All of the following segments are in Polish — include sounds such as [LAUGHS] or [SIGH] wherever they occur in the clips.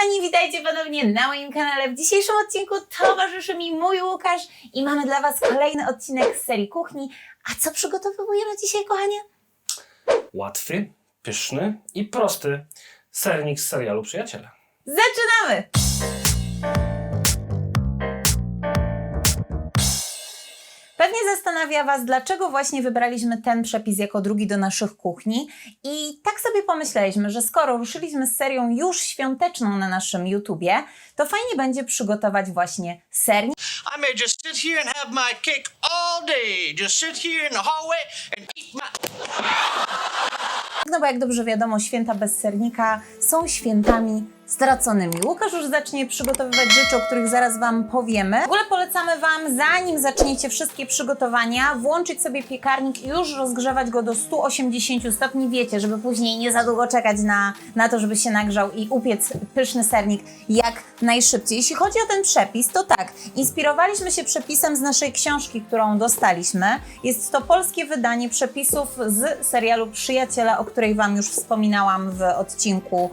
kochani, witajcie ponownie na moim kanale. W dzisiejszym odcinku towarzyszy mi mój Łukasz i mamy dla Was kolejny odcinek z serii kuchni. A co przygotowujemy dzisiaj, kochanie? Łatwy, pyszny i prosty sernik z serialu Przyjaciele. Zaczynamy! Pewnie zastanawia Was, dlaczego właśnie wybraliśmy ten przepis jako drugi do naszych kuchni. I tak sobie pomyśleliśmy, że skoro ruszyliśmy z serią już świąteczną na naszym YouTubie, to fajnie będzie przygotować właśnie sernik I may just sit here and have my cake all day. Just sit here in the hallway and eat my. No bo jak dobrze wiadomo, święta bez sernika są świętami straconymi. Łukasz już zacznie przygotowywać rzeczy, o których zaraz Wam powiemy. W ogóle polecamy Wam, zanim zaczniecie wszystkie przygotowania, włączyć sobie piekarnik i już rozgrzewać go do 180 stopni. Wiecie, żeby później nie za długo czekać na, na to, żeby się nagrzał i upiec pyszny sernik jak najszybciej. Jeśli chodzi o ten przepis, to tak, inspirowaliśmy się przepisem z naszej książki, którą dostaliśmy. Jest to polskie wydanie przepisów z serialu Przyjaciele, o której Wam już wspominałam w odcinku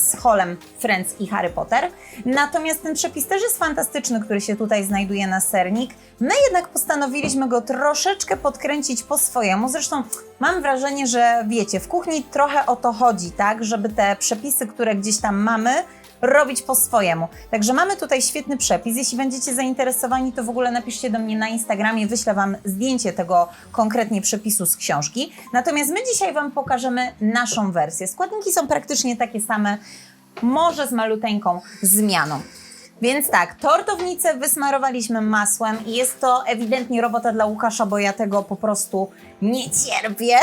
z Holem Friends i Harry Potter. Natomiast ten przepis też jest fantastyczny, który się tutaj znajduje na sernik. My jednak postanowiliśmy go troszeczkę podkręcić po swojemu. Zresztą mam wrażenie, że wiecie, w kuchni trochę o to chodzi, tak? Żeby te przepisy, które gdzieś tam mamy, robić po swojemu. Także mamy tutaj świetny przepis. Jeśli będziecie zainteresowani, to w ogóle napiszcie do mnie na Instagramie, wyślę Wam zdjęcie tego konkretnie przepisu z książki. Natomiast my dzisiaj Wam pokażemy naszą wersję. Składniki są praktycznie takie same, może z maluteńką zmianą. Więc tak, tortownicę wysmarowaliśmy masłem i jest to ewidentnie robota dla Łukasza, bo ja tego po prostu nie cierpię.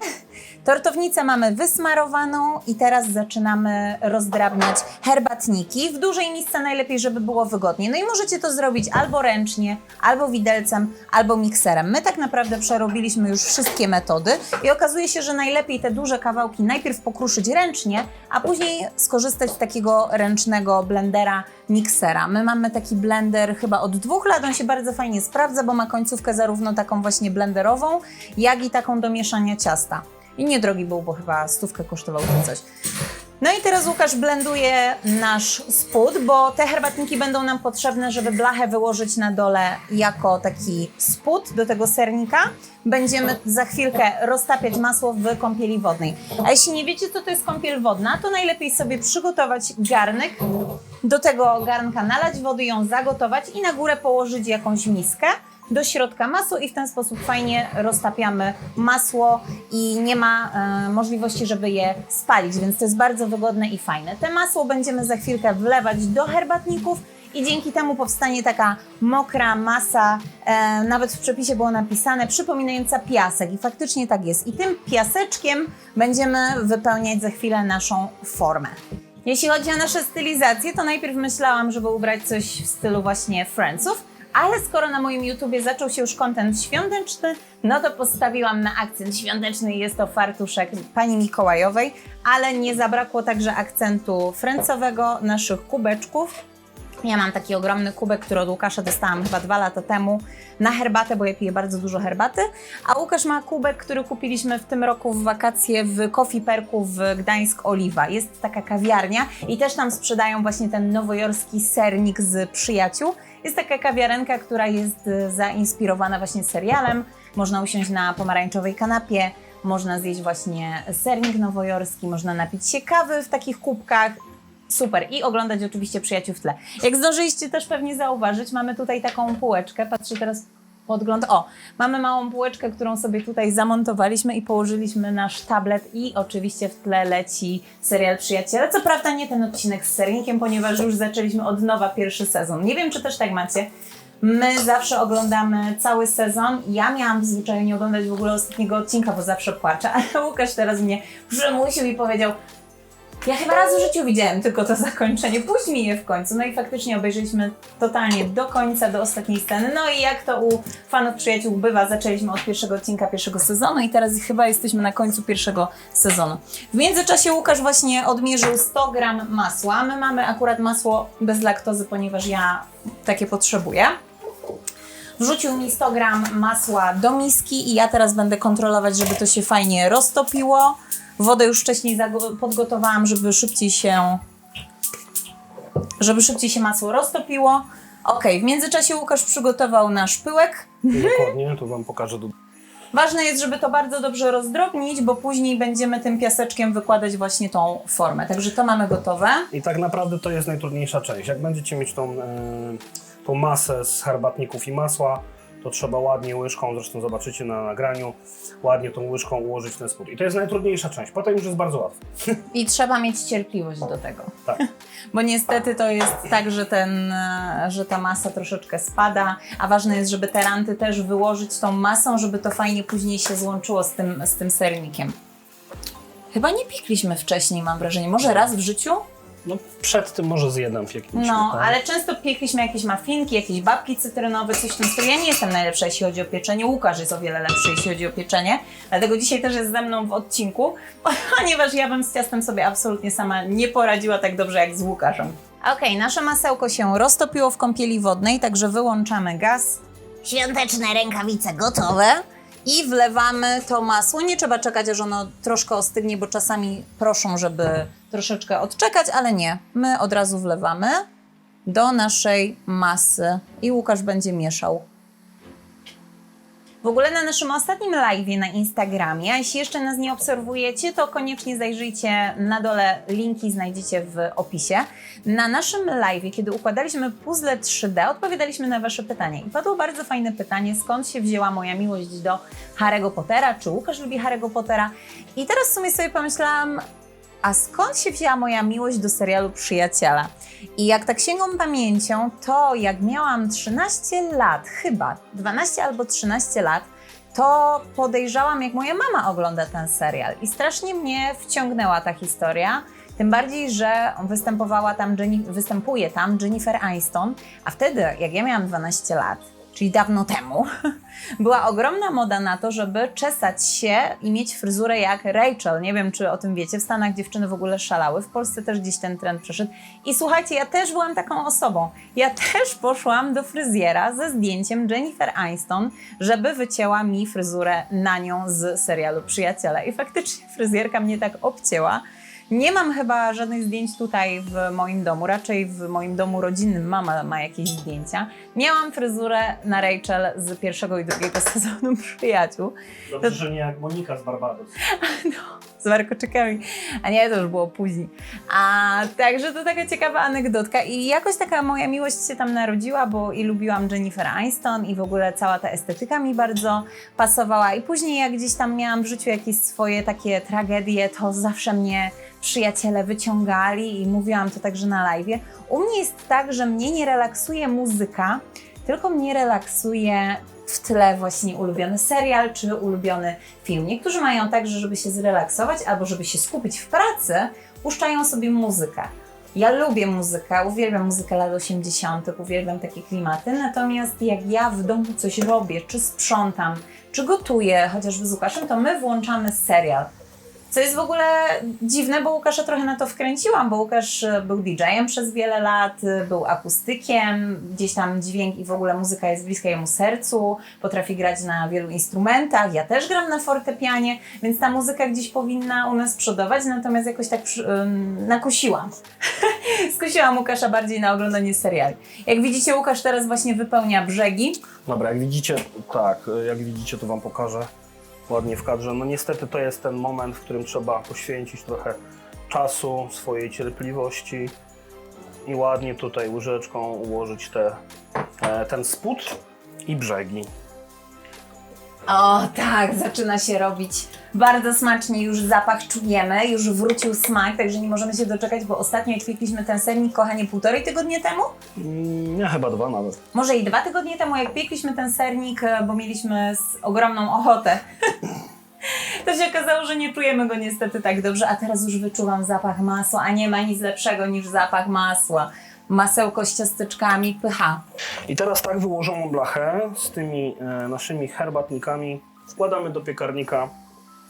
Tortownicę mamy wysmarowaną i teraz zaczynamy rozdrabniać herbatniki. W dużej misce najlepiej, żeby było wygodnie. No i możecie to zrobić albo ręcznie, albo widelcem, albo mikserem. My tak naprawdę przerobiliśmy już wszystkie metody i okazuje się, że najlepiej te duże kawałki najpierw pokruszyć ręcznie, a później skorzystać z takiego ręcznego blendera, miksera. My mamy taki blender chyba od dwóch lat, on się bardzo fajnie sprawdza, bo ma końcówkę zarówno taką właśnie blenderową, jak i taką do mieszania ciasta. I niedrogi był, bo chyba stówkę kosztował czy coś. No i teraz Łukasz blenduje nasz spód, bo te herbatniki będą nam potrzebne, żeby blachę wyłożyć na dole jako taki spód do tego sernika. Będziemy za chwilkę roztapiać masło w kąpieli wodnej. A jeśli nie wiecie, co to jest kąpiel wodna, to najlepiej sobie przygotować garnek, do tego garnka nalać wody, ją zagotować i na górę położyć jakąś miskę do środka masło i w ten sposób fajnie roztapiamy masło i nie ma e, możliwości, żeby je spalić, więc to jest bardzo wygodne i fajne. Te masło będziemy za chwilkę wlewać do herbatników i dzięki temu powstanie taka mokra masa, e, nawet w przepisie było napisane, przypominająca piasek i faktycznie tak jest. I tym piaseczkiem będziemy wypełniać za chwilę naszą formę. Jeśli chodzi o nasze stylizacje, to najpierw myślałam, żeby ubrać coś w stylu właśnie Friendsów, ale skoro na moim YouTubie zaczął się już kontent świąteczny, no to postawiłam na akcent świąteczny jest to fartuszek pani Mikołajowej, ale nie zabrakło także akcentu francowego, naszych kubeczków. Ja mam taki ogromny kubek, który od Łukasza dostałam chyba dwa lata temu na herbatę, bo ja piję bardzo dużo herbaty. A Łukasz ma kubek, który kupiliśmy w tym roku w wakacje w Coffee Perku w Gdańsk Oliwa. Jest taka kawiarnia i też tam sprzedają właśnie ten nowojorski sernik z przyjaciół. Jest taka kawiarenka, która jest y, zainspirowana właśnie serialem. Można usiąść na pomarańczowej kanapie, można zjeść właśnie sernik nowojorski, można napić się kawy w takich kubkach. Super. I oglądać oczywiście przyjaciół w tle. Jak zdążyliście też pewnie zauważyć, mamy tutaj taką półeczkę. Patrzę teraz podgląd. O, mamy małą półeczkę, którą sobie tutaj zamontowaliśmy i położyliśmy nasz tablet i oczywiście w tle leci serial Przyjaciele. Co prawda nie ten odcinek z sernikiem, ponieważ już zaczęliśmy od nowa pierwszy sezon. Nie wiem, czy też tak macie. My zawsze oglądamy cały sezon. Ja miałam w zwyczaju nie oglądać w ogóle ostatniego odcinka, bo zawsze płaczę, [LAUGHS] ale Łukasz teraz mnie przymusił i powiedział ja chyba raz w życiu widziałem tylko to [LAUGHS] zakończenie. Mi je w końcu. No i faktycznie obejrzeliśmy totalnie do końca, do ostatniej sceny. No i jak to u fanów przyjaciół bywa, zaczęliśmy od pierwszego odcinka pierwszego sezonu i teraz chyba jesteśmy na końcu pierwszego sezonu. W międzyczasie Łukasz właśnie odmierzył 100 gram masła. My mamy akurat masło bez laktozy, ponieważ ja takie potrzebuję. Wrzucił mi 100 gram masła do miski i ja teraz będę kontrolować, żeby to się fajnie roztopiło. Wodę już wcześniej podgotowałam, żeby szybciej się żeby szybciej się masło roztopiło. Ok, w międzyczasie Łukasz przygotował nasz pyłek. Dokładnie, tu Wam pokażę. Ważne jest, żeby to bardzo dobrze rozdrobnić, bo później będziemy tym piaseczkiem wykładać właśnie tą formę. Także to mamy gotowe. I tak naprawdę to jest najtrudniejsza część. Jak będziecie mieć tą, e, tą masę z herbatników i masła, to trzeba ładnie łyżką, zresztą zobaczycie na nagraniu, ładnie tą łyżką ułożyć ten spód. I to jest najtrudniejsza część. Potem już jest bardzo łatwo. [LAUGHS] I trzeba mieć cierpliwość do tego. Tak. [LAUGHS] Bo niestety to jest tak, że, ten, że ta masa troszeczkę spada, a ważne jest, żeby te ranty też wyłożyć tą masą, żeby to fajnie później się złączyło z tym, z tym sernikiem. Chyba nie piekliśmy wcześniej, mam wrażenie. Może raz w życiu? No przed tym może z jednym piekliśmy. No, tak? ale często piekliśmy jakieś maffinki, jakieś babki cytrynowe, coś w tym stylu. Ja nie jestem najlepsza, jeśli chodzi o pieczenie. Łukasz jest o wiele lepszy, jeśli chodzi o pieczenie. Dlatego dzisiaj też jest ze mną w odcinku, [LAUGHS] ponieważ ja bym z ciastem sobie absolutnie sama nie poradziła tak dobrze jak z Łukaszem. Okej, nasze masełko się roztopiło w kąpieli wodnej, także wyłączamy gaz. Świąteczne rękawice gotowe. I wlewamy to masło. Nie trzeba czekać, aż ono troszkę ostygnie, bo czasami proszą, żeby troszeczkę odczekać, ale nie. My od razu wlewamy do naszej masy i Łukasz będzie mieszał. Ogóle na naszym ostatnim live'ie na Instagramie, a jeśli jeszcze nas nie obserwujecie, to koniecznie zajrzyjcie na dole, linki znajdziecie w opisie. Na naszym live'ie, kiedy układaliśmy puzzle 3D, odpowiadaliśmy na Wasze pytania. I padło bardzo fajne pytanie, skąd się wzięła moja miłość do Harry'ego Pottera, czy Łukasz lubi Harry'ego Pottera. I teraz w sumie sobie pomyślałam, a skąd się wzięła moja miłość do serialu Przyjaciela? I jak tak sięgam pamięcią, to jak miałam 13 lat, chyba 12 albo 13 lat, to podejrzałam, jak moja mama ogląda ten serial. I strasznie mnie wciągnęła ta historia. Tym bardziej, że występowała tam występuje tam Jennifer Aniston, a wtedy, jak ja miałam 12 lat, czyli dawno temu, [LAUGHS] była ogromna moda na to, żeby czesać się i mieć fryzurę jak Rachel. Nie wiem, czy o tym wiecie. W Stanach dziewczyny w ogóle szalały. W Polsce też gdzieś ten trend przeszedł. I słuchajcie, ja też byłam taką osobą. Ja [LAUGHS] też poszłam do fryzjera ze zdjęciem Jennifer Aniston, żeby wycięła mi fryzurę na nią z serialu Przyjaciele. I faktycznie fryzjerka mnie tak obcięła. Nie mam chyba żadnych zdjęć tutaj w moim domu, raczej w moim domu rodzinnym mama ma jakieś zdjęcia. Miałam fryzurę na Rachel z pierwszego i drugiego [LAUGHS] sezonu Przyjaciół Dobrze, że nie jak Monika z Barbados. [LAUGHS] z warkoczykami, a nie, to już było później. A także to taka ciekawa anegdotka i jakoś taka moja miłość się tam narodziła, bo i lubiłam Jennifer Aniston i w ogóle cała ta estetyka mi bardzo pasowała i później jak gdzieś tam miałam w życiu jakieś swoje takie tragedie, to zawsze mnie przyjaciele wyciągali i mówiłam to także na live. U mnie jest tak, że mnie nie relaksuje muzyka, tylko mnie relaksuje w tle właśnie ulubiony serial czy ulubiony film. Niektórzy mają tak, że żeby się zrelaksować albo żeby się skupić w pracy, puszczają sobie muzykę. Ja lubię muzykę, uwielbiam muzykę lat 80., uwielbiam takie klimaty, natomiast jak ja w domu coś robię, czy sprzątam, czy gotuję, chociażby z Łukaszem, to my włączamy serial. Co jest w ogóle dziwne, bo Łukasza trochę na to wkręciłam, bo Łukasz e, był DJ-em przez wiele lat, e, był akustykiem, gdzieś tam dźwięk i w ogóle muzyka jest bliska jemu sercu, potrafi grać na wielu instrumentach, ja też gram na fortepianie, więc ta muzyka gdzieś powinna u nas przodować, natomiast jakoś tak ym, nakusiłam. [LAUGHS] Skusiłam Łukasza bardziej na oglądanie seriali. Jak widzicie, Łukasz teraz właśnie wypełnia brzegi. Dobra, jak widzicie, tak, jak widzicie, to Wam pokażę ładnie w kadrze. No niestety to jest ten moment, w którym trzeba poświęcić trochę czasu, swojej cierpliwości i ładnie tutaj łyżeczką ułożyć te, e, ten spód i brzegi. O tak, zaczyna się robić bardzo smacznie, już zapach czujemy, już wrócił smak, także nie możemy się doczekać, bo ostatnio jak piekliśmy ten sernik, kochanie, półtorej tygodnie temu? Mm, Nie, chyba dwa nawet. Może i dwa tygodnie temu, jak piekliśmy ten sernik, e, bo mieliśmy z ogromną ochotę. [LAUGHS] To się okazało, że nie czujemy go niestety tak dobrze, a teraz już wyczuwam zapach masła, a nie ma nic lepszego niż zapach masła. Masełko z ciasteczkami, pycha. I teraz tak wyłożoną blachę z tymi e, naszymi herbatnikami wkładamy do piekarnika.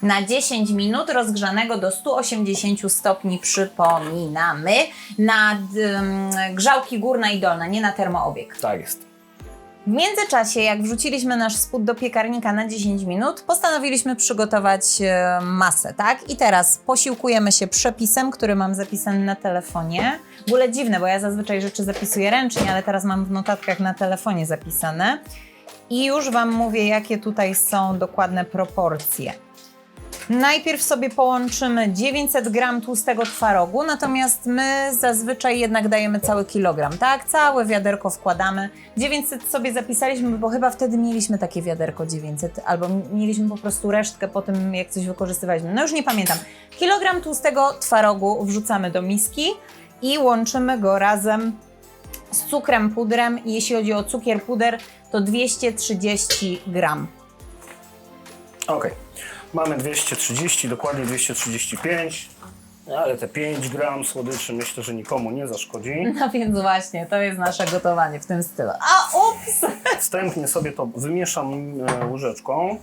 Na 10 minut rozgrzanego do 180 stopni przypominamy na grzałki górna i dolna, nie na termoobieg. Tak jest. W międzyczasie, jak wrzuciliśmy nasz spód do piekarnika na 10 minut, postanowiliśmy przygotować e, masę, tak? I teraz posiłkujemy się przepisem, który mam zapisany na telefonie. W ogóle dziwne, bo ja zazwyczaj rzeczy zapisuję ręcznie, ale teraz mam w notatkach na telefonie zapisane. I już Wam mówię, jakie tutaj są dokładne proporcje. Najpierw sobie połączymy 900 gram tłustego twarogu, natomiast my zazwyczaj jednak dajemy cały kilogram, tak? Całe wiaderko wkładamy. 900 sobie zapisaliśmy, bo chyba wtedy mieliśmy takie wiaderko 900, albo mieliśmy po prostu resztkę po tym, jak coś wykorzystywaliśmy. No już nie pamiętam. Kilogram tłustego twarogu wrzucamy do miski i łączymy go razem z cukrem pudrem. Jeśli chodzi o cukier puder, to 230 gram. Ok. Mamy 230, dokładnie 235. Ale te 5 gram słodyczy myślę, że nikomu nie zaszkodzi. [LAUGHS] No więc właśnie, to jest nasze gotowanie w tym stylu. A ups! Wstępnie sobie to wymieszam e, łyżeczką,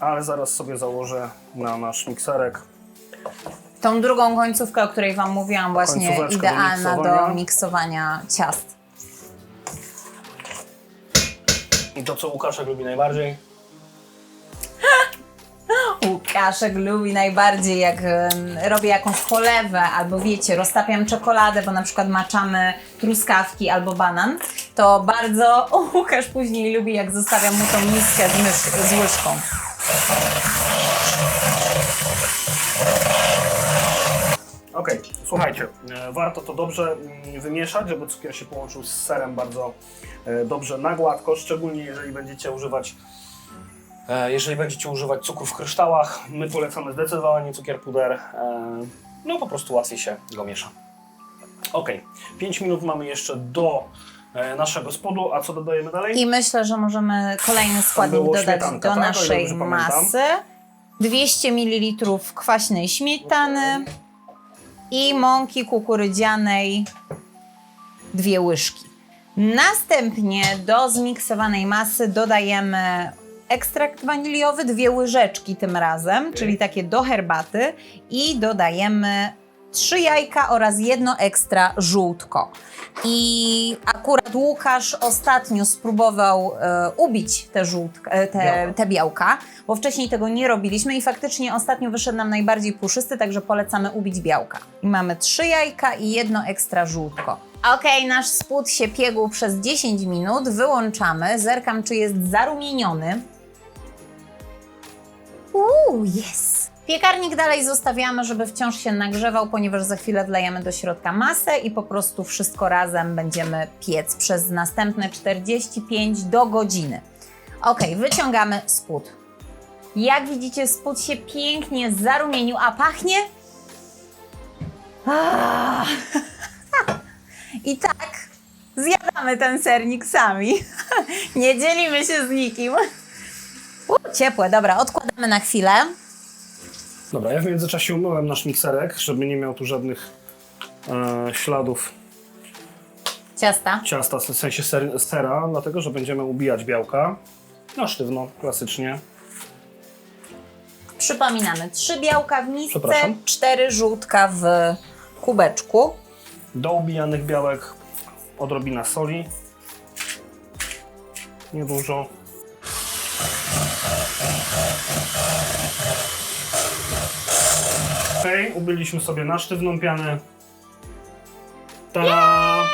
ale zaraz sobie założę na nasz mikserek. Tą drugą końcówkę, o której Wam mówiłam, właśnie do idealna do miksowania. miksowania ciast. I to, co Łukaszek lubi najbardziej, Łukaszek lubi najbardziej, jak robię jakąś polewę, albo wiecie, roztapiam czekoladę, bo na przykład maczamy truskawki albo banan, to bardzo Łukasz później lubi, jak zostawiam mu tą miskę z, mysz, z łyżką. Okej, słuchajcie, e, warto to dobrze mm, wymieszać, żeby cukier się połączył z serem bardzo e, dobrze na gładko, szczególnie jeżeli będziecie używać jeżeli będziecie używać cukru w kryształach. My polecamy zdecydowanie cukier puder, e, no po prostu łatwiej się go miesza. Ok, 5 minut mamy jeszcze do e, naszego spodu, a co dodajemy dalej? I myślę, że możemy kolejny składnik dodać do tak? Naszej masy. 200 ml kwaśnej śmietany i mąki kukurydzianej dwie łyżki. Następnie do zmiksowanej masy dodajemy ekstrakt waniliowy, dwie łyżeczki tym razem, czyli takie do herbaty i dodajemy trzy jajka oraz jedno ekstra żółtko. I akurat Łukasz ostatnio spróbował e, ubić te, żółtka, e, te, Białka. te białka, bo wcześniej tego nie robiliśmy i faktycznie ostatnio wyszedł nam najbardziej puszysty, także polecamy ubić białka. I mamy trzy jajka i jedno ekstra żółtko. Okej, nasz spód się piegł przez 10 minut, wyłączamy, zerkam czy jest zarumieniony. Uuu, jest! Piekarnik dalej zostawiamy, żeby wciąż się nagrzewał, ponieważ za chwilę wlejemy do środka masę i po prostu wszystko razem będziemy piec przez następne 45 do godziny. Ok, wyciągamy spód. Jak widzicie, spód się pięknie zarumienił, a pachnie? Ah. I tak zjadamy ten sernik sami. [LAUGHS] Nie dzielimy się z nikim. U, ciepłe, dobra, odkładamy na chwilę. Dobra, ja w międzyczasie umyłem nasz mikserek, żeby nie miał tu żadnych e, śladów Ciasta. ciasta, w sensie ser, sera, dlatego że będziemy ubijać białka na sztywno, klasycznie. Przypominamy, trzy białka w misce, Przepraszam. cztery żółtka w kubeczku. Do ubijanych białek odrobina soli. Niedużo. Ok, ubiliśmy sobie na sztywną pianę. Ta! [LAUGHS]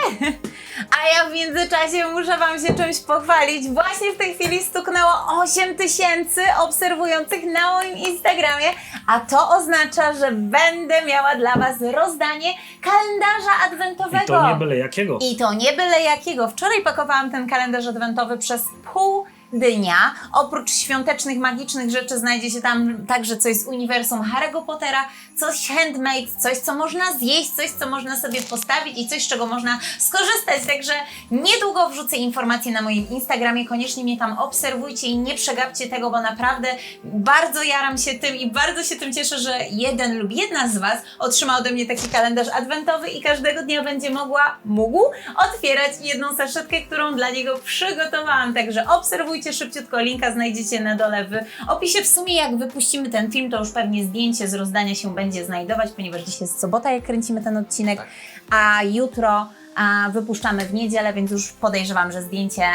A ja w międzyczasie muszę Wam się czymś pochwalić. Właśnie w tej chwili stuknęło 8 tysięcy obserwujących na moim Instagramie, a to oznacza, że będę miała dla Was rozdanie kalendarza adwentowego. I to nie byle jakiego. I to nie byle jakiego. Wczoraj pakowałam ten kalendarz adwentowy przez pół dnia. Oprócz świątecznych, magicznych rzeczy znajdzie się tam także coś z uniwersum Harry'ego Pottera, coś handmade, coś co można zjeść, coś co można sobie postawić i coś z czego można skorzystać. Także niedługo wrzucę informacje na moim Instagramie. Koniecznie mnie tam obserwujcie i nie przegapcie tego, bo naprawdę bardzo jaram się tym i bardzo się tym cieszę, że jeden lub jedna z Was otrzyma ode mnie taki kalendarz adwentowy i każdego dnia będzie mogła, mógł otwierać jedną saszetkę, którą dla niego przygotowałam. Także obserwujcie szybciutko, linka znajdziecie na dole w opisie. W sumie jak wypuścimy ten film, to już pewnie zdjęcie z rozdania się będzie znajdować, ponieważ dzisiaj jest sobota, jak kręcimy ten odcinek, a jutro a wypuszczamy w niedzielę, więc już podejrzewam, że zdjęcie e,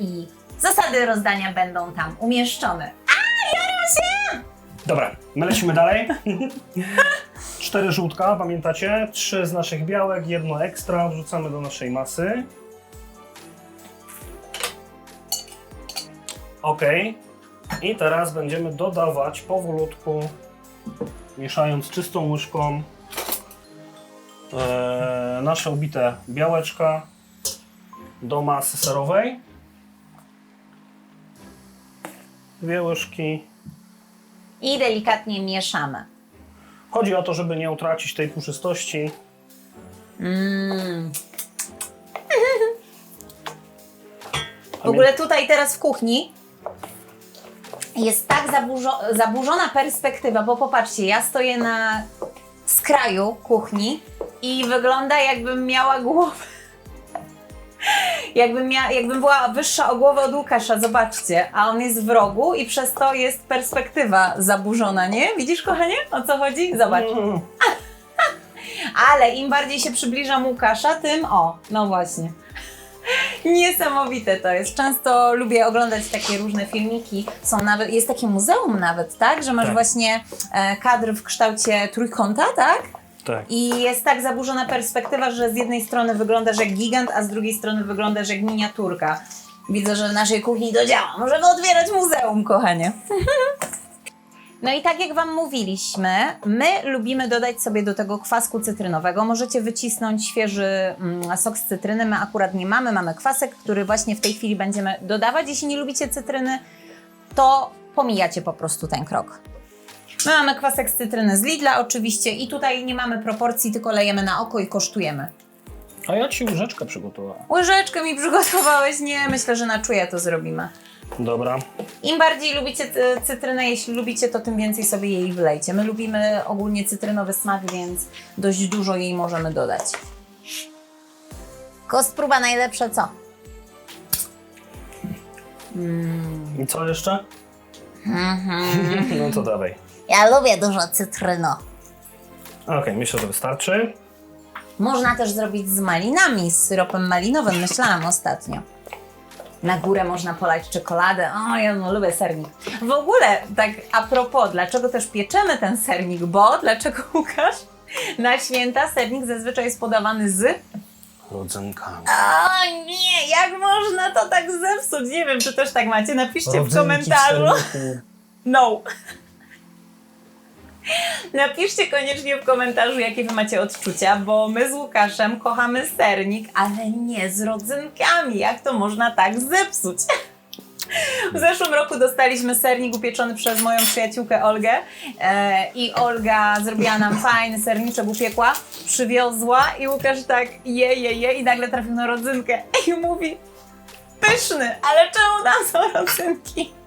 i zasady rozdania będą tam umieszczone. Dobra, my lecimy dalej. Cztery żółtka, pamiętacie? Trzy z naszych białek, jedno ekstra wrzucamy do naszej masy. Ok. I teraz będziemy dodawać powolutku, mieszając czystą łyżką e, nasze ubite białeczka do masy serowej. Dwie łyżki. I delikatnie mieszamy. Chodzi o to, żeby nie utracić tej puszystości. Mm. W ogóle tutaj teraz w kuchni jest tak zaburzo zaburzona perspektywa, bo popatrzcie, ja stoję na skraju kuchni i wygląda jakbym miała głowę. Jakbym, mia- jakbym była wyższa o głowę od Łukasza, zobaczcie, a on jest w rogu i przez to jest perspektywa zaburzona, nie? Widzisz, kochanie, o co chodzi? Zobacz. Mm. [LAUGHS] Ale im bardziej się przybliżam Łukasza, tym o, no właśnie. Niesamowite to jest. Często lubię oglądać takie różne filmiki. Są nawet, jest takie muzeum nawet, tak? Że masz Tak. właśnie e, kadr w kształcie trójkąta, tak? Tak. I jest tak zaburzona perspektywa, że z jednej strony wyglądasz jak gigant, a z drugiej strony wyglądasz jak miniaturka. Widzę, że w naszej kuchni to działa. Możemy otwierać muzeum, kochanie. [LAUGHS] No i tak jak Wam mówiliśmy, my lubimy dodać sobie do tego kwasku cytrynowego. Możecie wycisnąć świeży mm, sok z cytryny. My akurat nie mamy, mamy kwasek, który właśnie w tej chwili będziemy dodawać. Jeśli nie lubicie cytryny, to pomijacie po prostu ten krok. My mamy kwasek z cytryny z Lidla oczywiście i tutaj nie mamy proporcji, tylko lejemy na oko i kosztujemy. A ja ci łyżeczkę przygotowałem. Łyżeczkę mi przygotowałeś? Nie, myślę, że na czuje to zrobimy. Dobra. Im bardziej lubicie cy- cytrynę, jeśli lubicie, to tym więcej sobie jej wlejcie. My lubimy ogólnie cytrynowy smak, więc dość dużo jej możemy dodać. Kost próba najlepsza co? I co jeszcze? [LAUGHS] no to dawaj. Ja lubię dużo cytryno. Okej, myślę, że wystarczy. Można też zrobić z malinami, z syropem malinowym, myślałam ostatnio. Na górę można polać czekoladę. O, ja no, lubię sernik. W ogóle, tak a propos, dlaczego też pieczemy ten sernik? Bo, dlaczego [LAUGHS] Łukasz? Na święta sernik zazwyczaj jest podawany z Rodzynkami. O nie, jak można to tak zepsuć? Nie wiem, czy też tak macie. Napiszcie w komentarzu. No. Napiszcie koniecznie w komentarzu, jakie wy macie odczucia, bo my z Łukaszem kochamy sernik, ale nie z rodzynkami. Jak to można tak zepsuć? W zeszłym roku dostaliśmy sernik upieczony przez moją przyjaciółkę Olgę e, i Olga zrobiła nam [LAUGHS] fajny serniczek, upiekła, przywiozła i Łukasz tak je, je, je i nagle trafił na rodzynkę i mówi pyszny, ale czemu tam są rodzynki?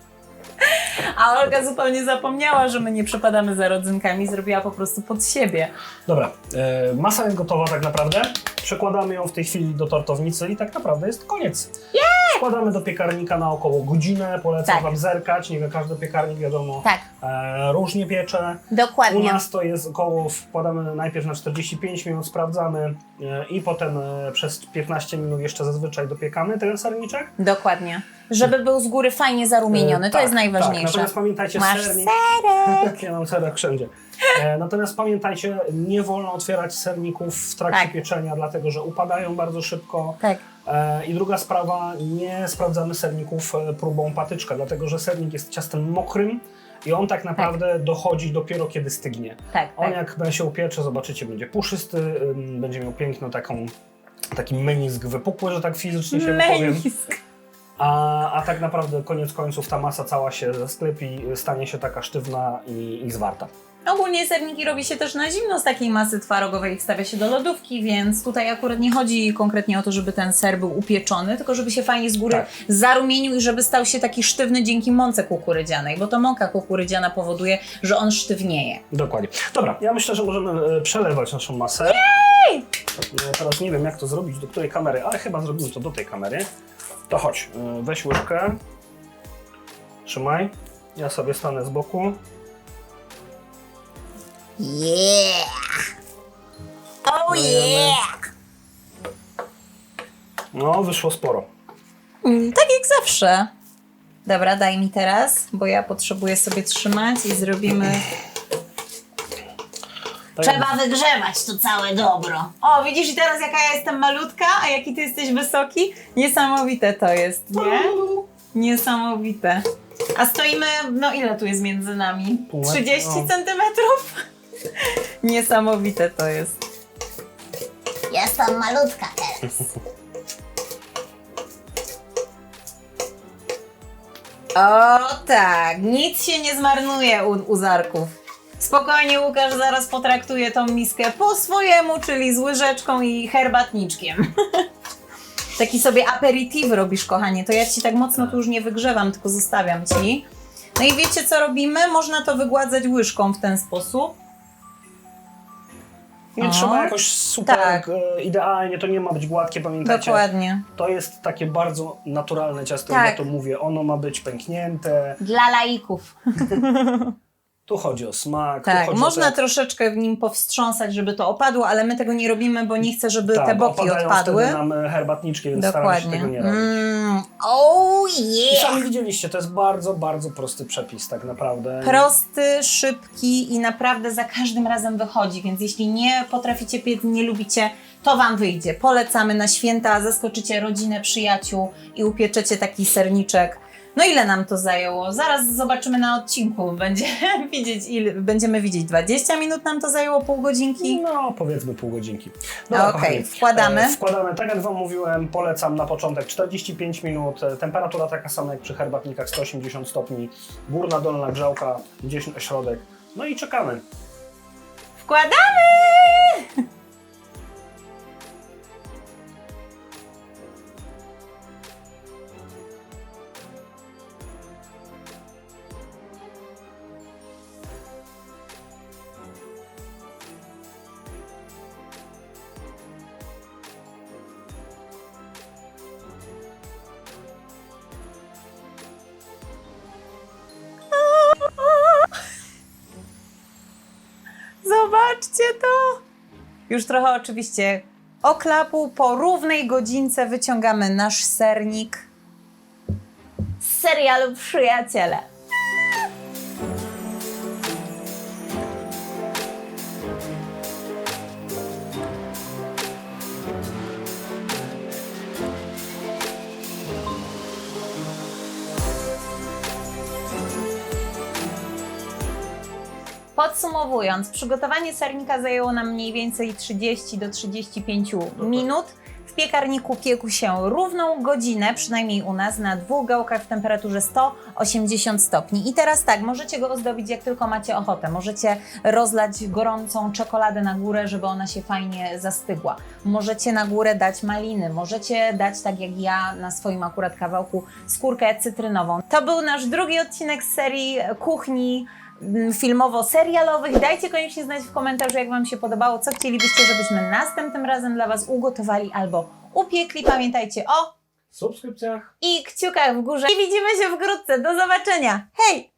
A Olga zupełnie zapomniała, że my nie przepadamy za rodzynkami, zrobiła po prostu pod siebie. Dobra, e, masa jest gotowa tak naprawdę. Przekładamy ją w tej chwili do tortownicy i tak naprawdę jest koniec. Wkładamy do piekarnika na około godzinę. Polecam Tak. Wam zerkać. Nie wiem, każdy piekarnik wiadomo Tak, e, różnie piecze. U dokładnie. nas to jest około, wkładamy najpierw na 45 minut, sprawdzamy e, i potem e, przez 15 minut jeszcze zazwyczaj dopiekamy ten serniczek. Dokładnie. Żeby był z góry fajnie zarumieniony, to tak, jest najważniejsze. Tak. Natomiast pamiętajcie, Masz sernik... serek. [LAUGHS] Ja mam serek wszędzie. E, natomiast pamiętajcie, nie wolno otwierać serników w trakcie Tak. pieczenia, dlatego że upadają bardzo szybko. Tak. E, I druga sprawa, nie sprawdzamy serników e, próbą patyczka, dlatego że sernik jest ciastem mokrym i on tak naprawdę dochodzi dopiero kiedy stygnie. Tak, On tak. jak się upiecze, zobaczycie, będzie puszysty, będzie miał piękną taką, taki menisk wypukły, że tak fizycznie się. Menisk. A, a tak naprawdę koniec końców ta masa cała się sklepi, stanie się taka sztywna i, i zwarta. Ogólnie serniki robi się też na zimno z takiej masy twarogowej i wstawia się do lodówki, więc tutaj akurat nie chodzi konkretnie o to, żeby ten ser był upieczony, tylko żeby się fajnie z góry Tak. zarumienił i żeby stał się taki sztywny dzięki mące kukurydzianej, bo to mąka kukurydziana powoduje, że on sztywnieje. Dokładnie. Dobra, ja myślę, że możemy e, przelewać naszą masę. Jej! Teraz nie wiem, jak to zrobić, do której kamery, ale chyba zrobimy to do tej kamery. To chodź, e, weź łyżkę. Trzymaj. Ja sobie stanę z boku. Yeah! Oh yeah! No, wyszło sporo. Mm, Tak jak zawsze. Dobra, daj mi teraz, bo ja potrzebuję sobie trzymać i zrobimy. Tak Trzeba wygrzewać to całe dobro. O, widzisz i teraz jaka ja jestem malutka, a jaki ty jesteś wysoki? Niesamowite to jest, nie? Niesamowite. A stoimy, no ile tu jest między nami? Pół metra, 30 no. centymetrów? [LAUGHS] Niesamowite to jest. Jestem malutka teraz. O tak, nic się nie zmarnuje u, u Zarków. Spokojnie Łukasz zaraz potraktuje tą miskę po swojemu, czyli z łyżeczką i herbatniczkiem. [LAUGHS] Taki sobie aperitif robisz, kochanie. To ja ci tak mocno tu już nie wygrzewam, tylko zostawiam ci. No i wiecie co robimy? Można to wygładzać łyżką w ten sposób. Nie O. trzeba jakoś super Tak. e, idealnie, to nie ma być gładkie, pamiętajcie. Dokładnie. To jest takie bardzo naturalne ciasto, Tak. ja to mówię. Ono ma być pęknięte. Dla laików. [LAUGHS] Tu chodzi o smak. Tak, można te, troszeczkę w nim powstrząsać, żeby to opadło, ale my tego nie robimy, bo nie chcę, żeby tak, te boki odpadły. wtedy nam e, herbatniczki, więc staramy się Dokładnie. tego nie robić. Mm, oh I yeah! sami widzieliście, to jest bardzo, bardzo prosty przepis tak naprawdę. Prosty, szybki i naprawdę za każdym razem wychodzi, więc jeśli nie potraficie piec, nie lubicie, to Wam wyjdzie. Polecamy na święta, zaskoczycie rodzinę, przyjaciół i upieczecie taki serniczek. No ile nam to zajęło? Zaraz zobaczymy na odcinku. Będzie [LAUGHS] widzieć, ile, będziemy widzieć 20 minut nam to zajęło, pół godzinki. No, powiedzmy pół godzinki. Okej, kochani, wkładamy. e, Wkładamy, tak jak Wam mówiłem, polecam na początek 45 minut, e, temperatura taka sama jak przy herbatnikach 180 stopni, górna, dolna grzałka, gdzieś na środek. No i czekamy. Wkładamy! [LAUGHS] Zobaczcie to! Już trochę oczywiście oklapu. Po równej godzince wyciągamy nasz sernik serialu Przyjaciele. Podsumowując, przygotowanie sernika zajęło nam mniej więcej 30 do 35 minut. W piekarniku piekł się równą godzinę, przynajmniej u nas, na dwóch gałkach w temperaturze 180 stopni. I teraz tak, możecie go ozdobić jak tylko macie ochotę. Możecie rozlać gorącą czekoladę na górę, żeby ona się fajnie zastygła. Możecie na górę dać maliny, możecie dać tak jak ja na swoim akurat kawałku skórkę cytrynową. To był nasz drugi odcinek z serii kuchni filmowo-serialowych. Dajcie koniecznie znać w komentarzu, jak Wam się podobało, co chcielibyście, żebyśmy następnym razem dla Was ugotowali albo upiekli. Pamiętajcie o subskrypcjach i kciukach w górze. I widzimy się wkrótce. Do zobaczenia. Hej!